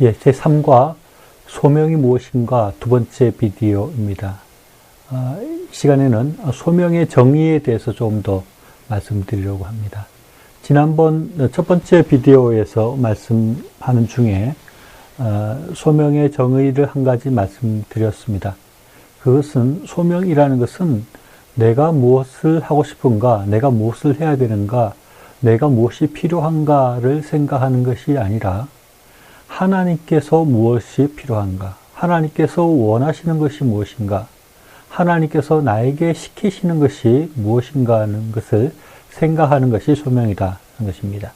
예, 제3과 소명이 무엇인가 두 번째 비디오입니다. 아, 이 시간에는 소명의 정의에 대해서 좀 더 말씀드리려고 합니다. 지난번 첫 번째 비디오에서 말씀하는 중에 아, 소명의 정의를 한 가지 말씀드렸습니다. 그것은 소명이라는 것은 내가 무엇을 하고 싶은가, 내가 무엇을 해야 되는가, 내가 무엇이 필요한가를 생각하는 것이 아니라 하나님께서 무엇이 필요한가, 하나님께서 원하시는 것이 무엇인가, 하나님께서 나에게 시키시는 것이 무엇인가 하는 것을 생각하는 것이 소명이다 하는 것입니다.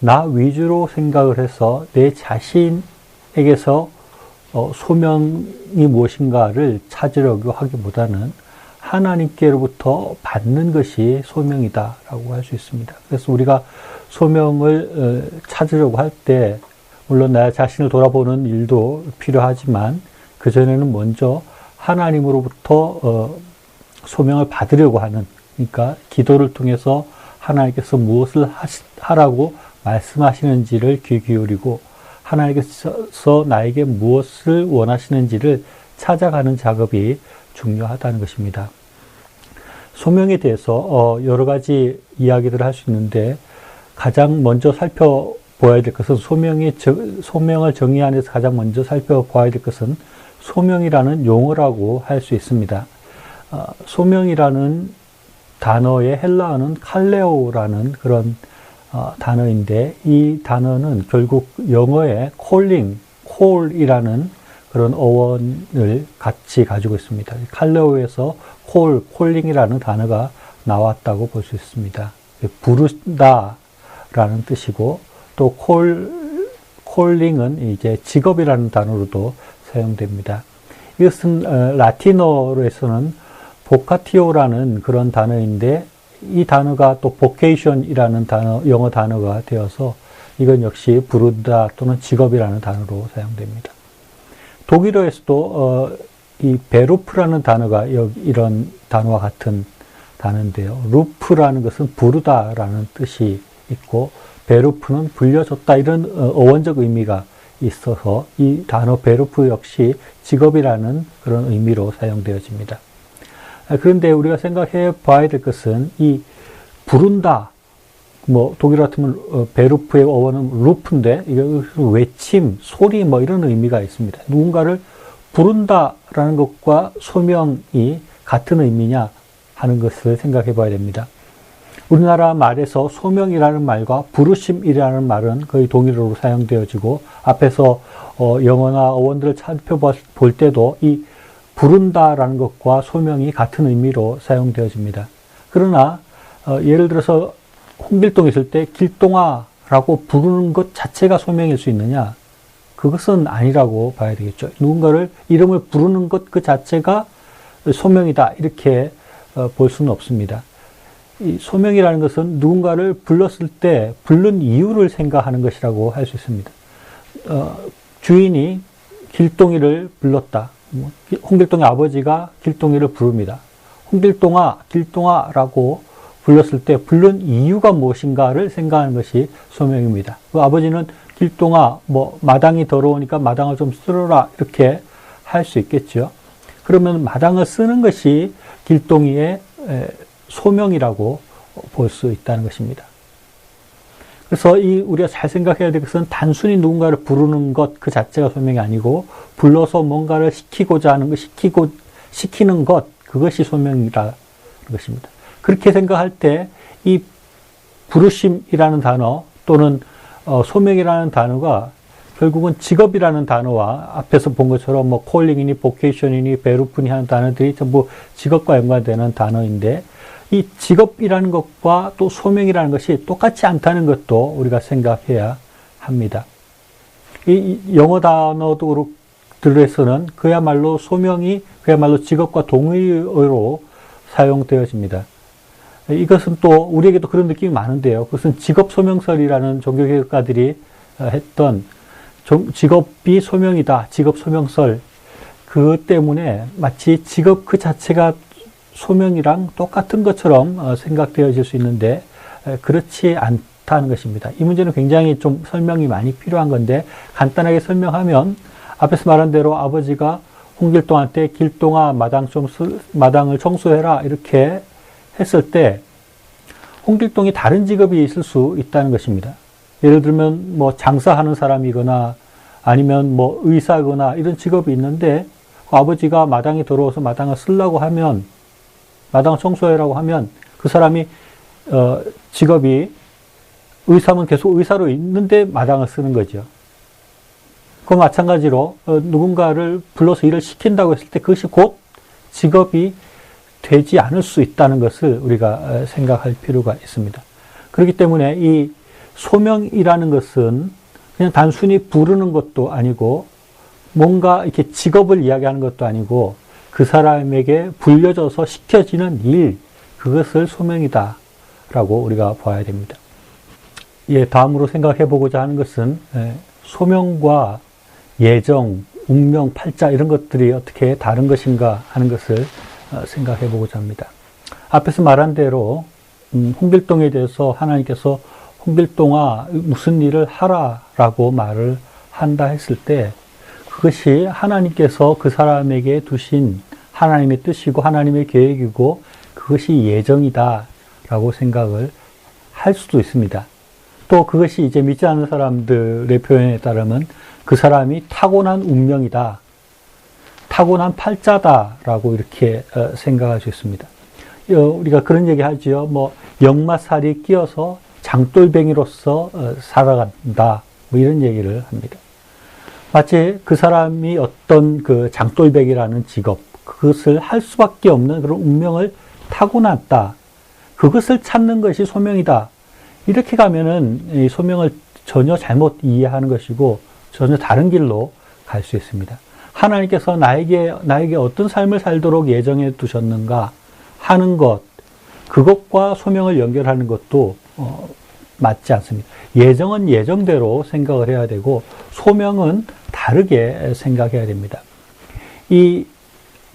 나 위주로 생각을 해서 내 자신에게서 어, 소명이 무엇인가를 찾으려고 하기보다는 하나님께로부터 받는 것이 소명이다라고 할 수 있습니다. 그래서 우리가 소명을 어, 찾으려고 할 때 물론 나 자신을 돌아보는 일도 필요하지만 그 전에는 먼저 하나님으로부터 어, 소명을 받으려고 하는 그러니까 기도를 통해서 하나님께서 무엇을 하라고 말씀하시는지를 귀 기울이고 하나님께서 나에게 무엇을 원하시는지를 찾아가는 작업이 중요하다는 것입니다. 소명에 대해서 어, 여러 가지 이야기들을 할 수 있는데 가장 먼저 살펴 보아야 될 것은 소명의 소명을 정의하는 데서 가장 먼저 살펴보아야 될 것은 소명이라는 용어라고 할 수 있습니다. 어, 소명이라는 단어의 헬라어는 칼레오라는 그런 어, 단어인데 이 단어는 결국 영어의 calling, call이라는 그런 어원을 같이 가지고 있습니다. 칼레오에서 call, calling이라는 단어가 나왔다고 볼 수 있습니다. 부르다라는 뜻이고 또 call, calling은 이제 직업이라는 단어로도 사용됩니다. 이것은 어, 라틴어로에서는 보카티오라는 그런 단어인데 이 단어가 또 vocation이라는 단어, 영어 단어가 되어서 이건 역시 부르다 또는 직업이라는 단어로 사용됩니다. 독일어에서도 어, 이 베루프라는 단어가 이런 단어와 같은 단어인데요. 루프라는 것은 부르다라는 뜻이 있고 베루프는 불려줬다 이런 어, 어원적 의미가 있어서 이 단어 베루프 역시 직업이라는 그런 의미로 사용되어집니다. 아, 그런데 우리가 생각해 봐야 될 것은 이 부른다, 뭐 독일 같으면 어, 베루프의 어원은 루프인데 이게 외침, 소리 뭐 이런 의미가 있습니다. 누군가를 부른다라는 것과 소명이 같은 의미냐 하는 것을 생각해 봐야 됩니다. 우리나라 말에서 소명이라는 말과 부르심이라는 말은 거의 동일어로 사용되어지고 앞에서 어, 영어나 어원들을 살펴볼 때도 이 부른다라는 것과 소명이 같은 의미로 사용되어집니다. 그러나 어, 예를 들어서 홍길동에 있을 때 길동아라고 부르는 것 자체가 소명일 수 있느냐? 그것은 아니라고 봐야 되겠죠. 누군가를 이름을 부르는 것 그 자체가 소명이다 이렇게 어, 볼 수는 없습니다. 이 소명이라는 것은 누군가를 불렀을 때 부른 이유를 생각하는 것이라고 할 수 있습니다. 어, 주인이 길동이를 불렀다. 뭐, 홍길동의 아버지가 길동이를 부릅니다. 홍길동아, 길동아라고 불렀을 때 부른 이유가 무엇인가를 생각하는 것이 소명입니다. 그 아버지는 길동아, 뭐 마당이 더러우니까 마당을 좀 쓸어라 이렇게 할 수 있겠죠. 그러면 마당을 쓰는 것이 길동이의 소명이라고 볼 수 있다는 것입니다. 그래서 이 우리가 잘 생각해야 될 것은 단순히 누군가를 부르는 것 그 자체가 소명이 아니고 불러서 뭔가를 시키고자 하는 것, 시키고 시키는 것 그것이 소명이라는 것입니다. 그렇게 생각할 때 이 부르심이라는 단어 또는 어, 소명이라는 단어가 결국은 직업이라는 단어와 앞에서 본 것처럼 뭐 콜링이니 보케이션이니 베루프니 하는 단어들이 전부 직업과 연관되는 단어인데 이 직업이라는 것과 또 소명이라는 것이 똑같지 않다는 것도 우리가 생각해야 합니다. 이 영어 단어들에서는 그야말로 소명이 그야말로 직업과 동의어로 사용되어집니다. 이것은 또 우리에게도 그런 느낌이 많은데요. 그것은 직업 소명설이라는 종교개혁가들이 했던 직업이 소명이다, 직업 소명설. 그 때문에 마치 직업 그 자체가 소명이랑 똑같은 것처럼 어, 생각되어질 수 있는데 그렇지 않다는 것입니다. 이 문제는 굉장히 좀 설명이 많이 필요한 건데 간단하게 설명하면 앞에서 말한 대로 아버지가 홍길동한테 길동아 마당 좀 마당을 청소해라 이렇게 했을 때 홍길동이 다른 직업이 있을 수 있다는 것입니다. 예를 들면 뭐 장사하는 사람이거나 아니면 뭐 의사거나 이런 직업이 있는데 그 아버지가 마당에 들어와서 마당을 쓰려고 하면 마당을 청소해라고 하면 그 사람이 어, 직업이 의사면 계속 의사로 있는데 마당을 쓰는 거죠. 그 마찬가지로 어, 누군가를 불러서 일을 시킨다고 했을 때 그것이 곧 직업이 되지 않을 수 있다는 것을 우리가 어, 생각할 필요가 있습니다. 그렇기 때문에 이 소명이라는 것은 그냥 단순히 부르는 것도 아니고 뭔가 이렇게 직업을 이야기하는 것도 아니고 그 사람에게 불려져서 시켜지는 일, 그것을 소명이다. 라고 우리가 봐야 됩니다. 예, 다음으로 생각해 보고자 하는 것은 예, 소명과 예정, 운명, 팔자 이런 것들이 어떻게 다른 것인가 하는 것을 어, 생각해 보고자 합니다. 앞에서 말한 대로 음, 홍길동에 대해서 하나님께서 홍길동아 무슨 일을 하라라고 말을 한다 했을 때 그것이 하나님께서 그 사람에게 두신 하나님의 뜻이고 하나님의 계획이고 그것이 예정이다 라고 생각을 할 수도 있습니다. 또 그것이 이제 믿지 않는 사람들의 표현에 따르면 그 사람이 타고난 운명이다. 타고난 팔자다 라고 이렇게 어, 생각할 수 있습니다. 어, 우리가 그런 얘기 하지요. 뭐 역마살이 끼어서 장돌뱅이로서 어, 살아간다. 뭐 이런 얘기를 합니다. 마치 그 사람이 어떤 그 장돌뱅이라는 직업, 그것을 할 수밖에 없는 그런 운명을 타고났다. 그것을 찾는 것이 소명이다. 이렇게 가면은 이 소명을 전혀 잘못 이해하는 것이고 전혀 다른 길로 갈 수 있습니다. 하나님께서 나에게 나에게 어떤 삶을 살도록 예정해 두셨는가 하는 것 그것과 소명을 연결하는 것도 어, 맞지 않습니다. 예정은 예정대로 생각을 해야 되고 소명은 다르게 생각해야 됩니다. 이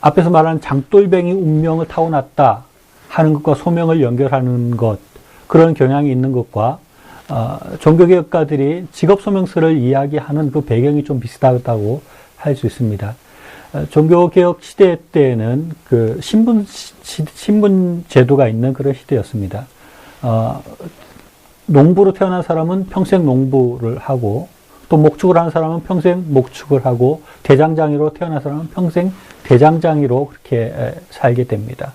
앞에서 말한 장돌뱅이 운명을 타고났다 하는 것과 소명을 연결하는 것 그런 경향이 있는 것과 어, 종교개혁가들이 직업소명서를 이야기하는 그 배경이 좀 비슷하다고 할 수 있습니다. 어, 종교개혁 시대 때에는 그 신분, 신분 제도가 있는 그런 시대였습니다. 어, 농부로 태어난 사람은 평생 농부를 하고 또 목축을 하는 사람은 평생 목축을 하고 대장장이로 태어난 사람은 평생 대장장이로 그렇게 살게 됩니다.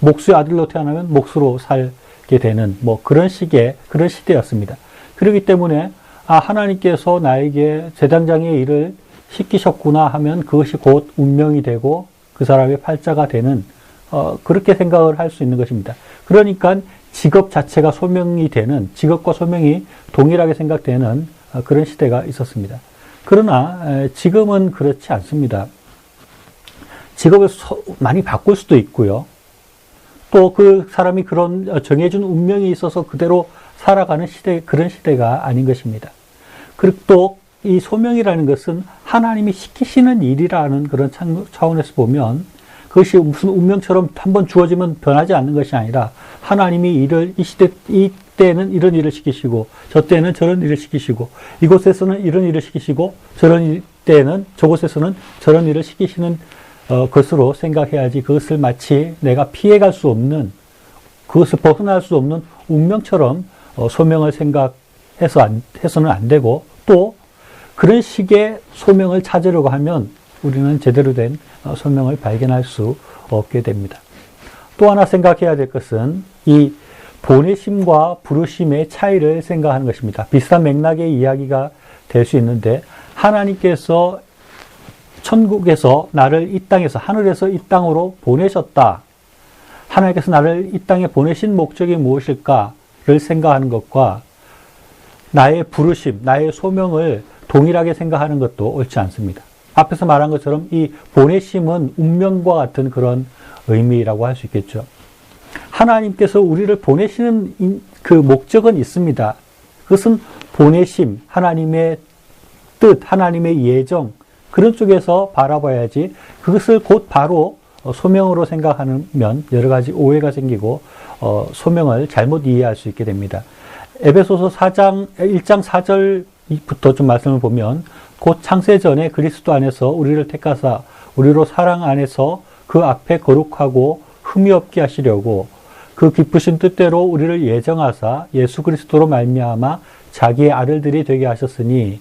목수의 아들로 태어나면 목수로 살게 되는 뭐 그런 식의 그런 시대였습니다. 그렇기 때문에 아 하나님께서 나에게 대장장의 일을 시키셨구나 하면 그것이 곧 운명이 되고 그 사람의 팔자가 되는 어, 그렇게 생각을 할 수 있는 것입니다. 그러니까 직업 자체가 소명이 되는 직업과 소명이 동일하게 생각되는 어, 그런 시대가 있었습니다. 그러나 지금은 그렇지 않습니다. 직업을 많이 바꿀 수도 있고요. 또 그 사람이 그런 어, 정해준 운명이 있어서 그대로 살아가는 시대, 그런 시대가 아닌 것입니다. 그리고 또 이 소명이라는 것은 하나님이 시키시는 일이라는 그런 차원에서 보면 그것이 무슨 운명처럼 한번 주어지면 변하지 않는 것이 아니라 하나님이 일을 이 시대, 이 때는 이런 일을 시키시고 저 때는 저런 일을 시키시고 이곳에서는 이런 일을 시키시고 저런 때는 저곳에서는 저런 일을 시키시는 어, 것으로 생각해야지 그것을 마치 내가 피해갈 수 없는 그것을 벗어날 수 없는 운명처럼 어, 소명을 생각해서 안, 해서는 안 되고 또 그런 식의 소명을 찾으려고 하면 우리는 제대로 된 어, 소명을 발견할 수 없게 됩니다. 또 하나 생각해야 될 것은 이 보내심과 부르심의 차이를 생각하는 것입니다. 비슷한 맥락의 이야기가 될 수 있는데 하나님께서 천국에서 나를 이 땅에서 하늘에서 이 땅으로 보내셨다. 하나님께서 나를 이 땅에 보내신 목적이 무엇일까를 생각하는 것과 나의 부르심, 나의 소명을 동일하게 생각하는 것도 옳지 않습니다. 앞에서 말한 것처럼 이 보내심은 운명과 같은 그런 의미라고 할 수 있겠죠. 하나님께서 우리를 보내시는 그 목적은 있습니다. 그것은 보내심, 하나님의 뜻, 하나님의 예정, 그런 쪽에서 바라봐야지 그것을 곧 바로 소명으로 생각하면 여러 가지 오해가 생기고 어, 소명을 잘못 이해할 수 있게 됩니다. 에베소서 4장 1장 4절부터 좀 말씀을 보면 곧 창세 전에 그리스도 안에서 우리를 택하사 우리로 사랑 안에서 그 앞에 거룩하고 흠이 없게 하시려고 그 기쁘신 뜻대로 우리를 예정하사 예수 그리스도로 말미암아 자기의 아들들이 되게 하셨으니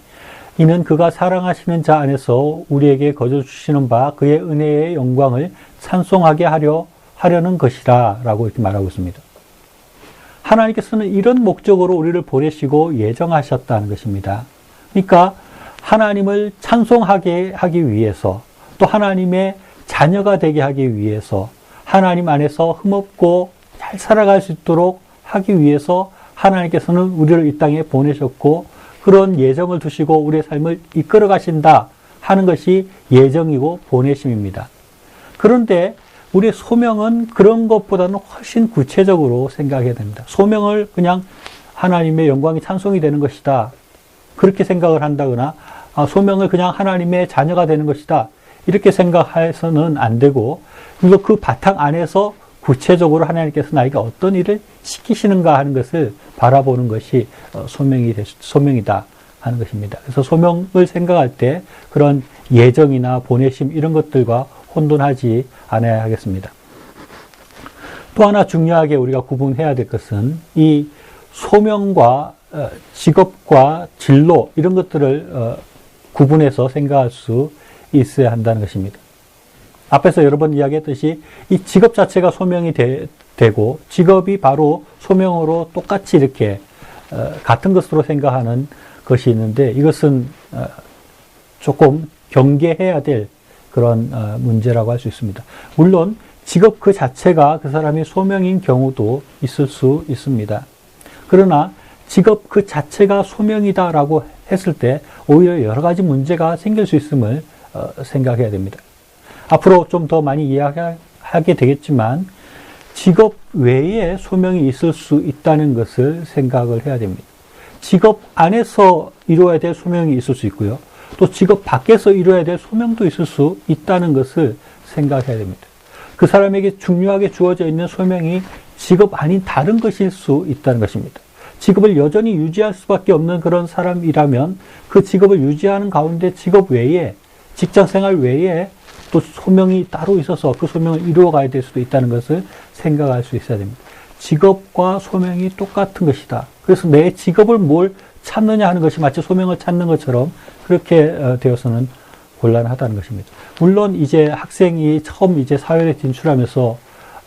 이는 그가 사랑하시는 자 안에서 우리에게 거저 주시는 바 그의 은혜의 영광을 찬송하게 하려 하려는 것이라라고 이렇게 말하고 있습니다. 하나님께서는 이런 목적으로 우리를 보내시고 예정하셨다는 것입니다. 그러니까 하나님을 찬송하게 하기 위해서 또 하나님의 자녀가 되게 하기 위해서 하나님 안에서 흠없고 잘 살아갈 수 있도록 하기 위해서 하나님께서는 우리를 이 땅에 보내셨고 그런 예정을 두시고 우리의 삶을 이끌어 가신다 하는 것이 예정이고 보내심입니다. 그런데 우리의 소명은 그런 것보다는 훨씬 구체적으로 생각해야 됩니다. 소명을 그냥 하나님의 영광이 찬송이 되는 것이다. 그렇게 생각을 한다거나 아, 소명을 그냥 하나님의 자녀가 되는 것이다. 이렇게 생각해서는 안 되고 그리고 그 바탕 안에서 구체적으로 하나님께서 나에게 어떤 일을 시키시는가 하는 것을 바라보는 것이 어, 소명이 소명이다 하는 것입니다. 그래서 소명을 생각할 때 그런 예정이나 보내심 이런 것들과 혼돈하지 않아야 하겠습니다. 또 하나 중요하게 우리가 구분해야 될 것은 이 소명과 어, 직업과 진로 이런 것들을 어, 구분해서 생각할 수 있어야 한다는 것입니다. 앞에서 여러 번 이야기했듯이 이 직업 자체가 소명이 되, 고 직업이 바로 소명으로 똑같이 이렇게 어, 같은 것으로 생각하는 것이 있는데 이것은 조금 경계해야 될 그런 문제라고 할 수 있습니다. 물론 직업 그 자체가 그 사람의 소명인 경우도 있을 수 있습니다. 그러나 직업 그 자체가 소명이다라고 했을 때 오히려 여러 가지 문제가 생길 수 있음을 어, 생각해야 됩니다. 앞으로 좀 더 많이 이야기하게 되겠지만 직업 외에 소명이 있을 수 있다는 것을 생각을 해야 됩니다. 직업 안에서 이루어야 될 소명이 있을 수 있고요. 또 직업 밖에서 이루어야 될 소명도 있을 수 있다는 것을 생각해야 됩니다. 그 사람에게 중요하게 주어져 있는 소명이 직업 아닌 다른 것일 수 있다는 것입니다. 직업을 여전히 유지할 수밖에 없는 그런 사람이라면 그 직업을 유지하는 가운데 직업 외에 직장 생활 외에 또 소명이 따로 있어서 그 소명을 이루어 가야 될 수도 있다는 것을 생각할 수 있어야 됩니다. 직업과 소명이 똑같은 것이다. 그래서 내 직업을 뭘 찾느냐 하는 것이 마치 소명을 찾는 것처럼 그렇게 어, 되어서는 곤란하다는 것입니다. 물론 이제 학생이 처음 이제 사회에 진출하면서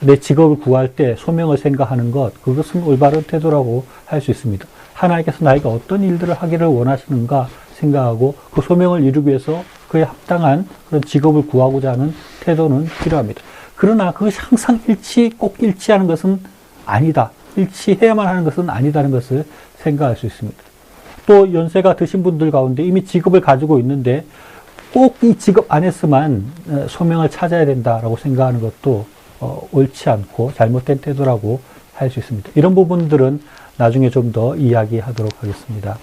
내 직업을 구할 때 소명을 생각하는 것, 그것은 올바른 태도라고 할 수 있습니다. 하나님께서 나에게 어떤 일들을 하기를 원하시는가 생각하고 그 소명을 이루기 위해서 그에 합당한 그런 직업을 구하고자 하는 태도는 필요합니다. 그러나 그것이 항상 일치, 꼭 일치하는 것은 아니다. 일치해야만 하는 것은 아니다는 것을 생각할 수 있습니다. 또 연세가 드신 분들 가운데 이미 직업을 가지고 있는데 꼭 이 직업 안에서만 어, 소명을 찾아야 된다라고 생각하는 것도 어, 옳지 않고 잘못된 태도라고 할 수 있습니다. 이런 부분들은 나중에 좀 더 이야기하도록 하겠습니다.